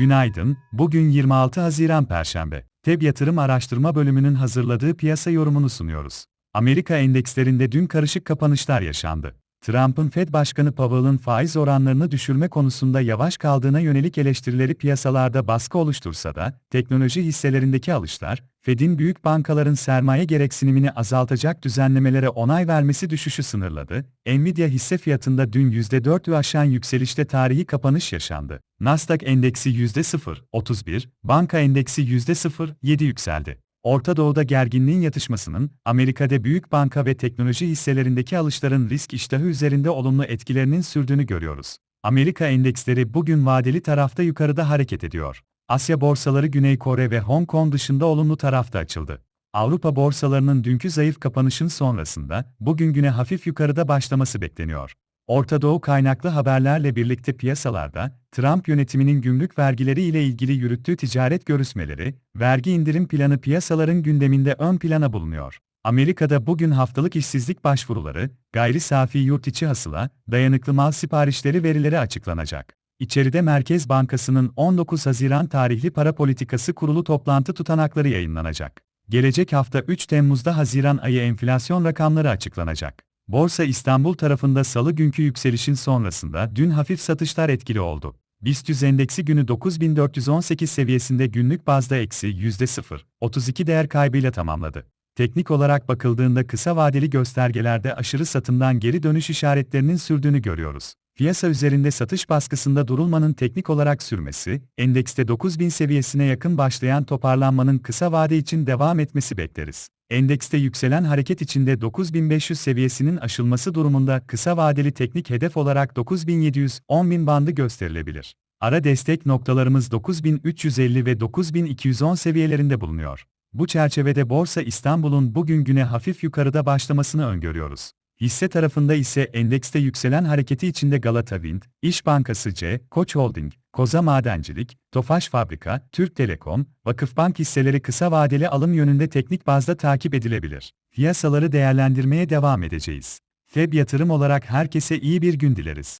Günaydın, bugün 26 Haziran Perşembe. TEB Yatırım Araştırma Bölümünün hazırladığı piyasa yorumunu sunuyoruz. Amerika endekslerinde dün karışık kapanışlar yaşandı. Trump'ın Fed Başkanı Powell'ın faiz oranlarını düşürme konusunda yavaş kaldığına yönelik eleştirileri piyasalarda baskı oluştursa da, teknoloji hisselerindeki alışlar, Fed'in büyük bankaların sermaye gereksinimini azaltacak düzenlemelere onay vermesi düşüşü sınırladı. Nvidia hisse fiyatında dün %4'ü aşan yükselişte tarihi kapanış yaşandı. Nasdaq endeksi %0.31, banka endeksi %0.7 yükseldi. Orta Doğu'da gerginliğin yatışmasının, Amerika'da büyük banka ve teknoloji hisselerindeki alışların risk iştahı üzerinde olumlu etkilerinin sürdüğünü görüyoruz. Amerika endeksleri bugün vadeli tarafta yukarıda hareket ediyor. Asya borsaları Güney Kore ve Hong Kong dışında olumlu tarafta açıldı. Avrupa borsalarının dünkü zayıf kapanışın sonrasında, bugün güne hafif yukarıda başlaması bekleniyor. Orta Doğu kaynaklı haberlerle birlikte piyasalarda, Trump yönetiminin gümrük vergileri ile ilgili yürüttüğü ticaret görüşmeleri, vergi indirim planı piyasaların gündeminde ön plana bulunuyor. Amerika'da bugün haftalık işsizlik başvuruları, gayri safi yurt içi hasıla, dayanıklı mal siparişleri verileri açıklanacak. İçeride Merkez Bankası'nın 19 Haziran tarihli para politikası kurulu toplantı tutanakları yayınlanacak. Gelecek hafta 3 Temmuz'da Haziran ayı enflasyon rakamları açıklanacak. Borsa İstanbul tarafında salı günkü yükselişin sonrasında dün hafif satışlar etkili oldu. BIST 100 endeksi günü 9418 seviyesinde günlük bazda eksi %0.32 değer kaybıyla tamamladı. Teknik olarak bakıldığında kısa vadeli göstergelerde aşırı satımdan geri dönüş işaretlerinin sürdüğünü görüyoruz. Piyasa üzerinde satış baskısında durulmanın teknik olarak sürmesi, endekste 9000 seviyesine yakın başlayan toparlanmanın kısa vade için devam etmesi bekleriz. Endekste yükselen hareket içinde 9500 seviyesinin aşılması durumunda kısa vadeli teknik hedef olarak 9700-10000 bandı gösterilebilir. Ara destek noktalarımız 9350 ve 9210 seviyelerinde bulunuyor. Bu çerçevede Borsa İstanbul'un bugün güne hafif yukarıda başlamasını öngörüyoruz. Hisse tarafında ise endekste yükselen hareketi içinde Galata Wind, İş Bankası C, Koç Holding, Koza Madencilik, Tofaş Fabrika, Türk Telekom, Vakıfbank hisseleri kısa vadeli alım yönünde teknik bazda takip edilebilir. Piyasaları değerlendirmeye devam edeceğiz. FEB yatırım olarak herkese iyi bir gün dileriz.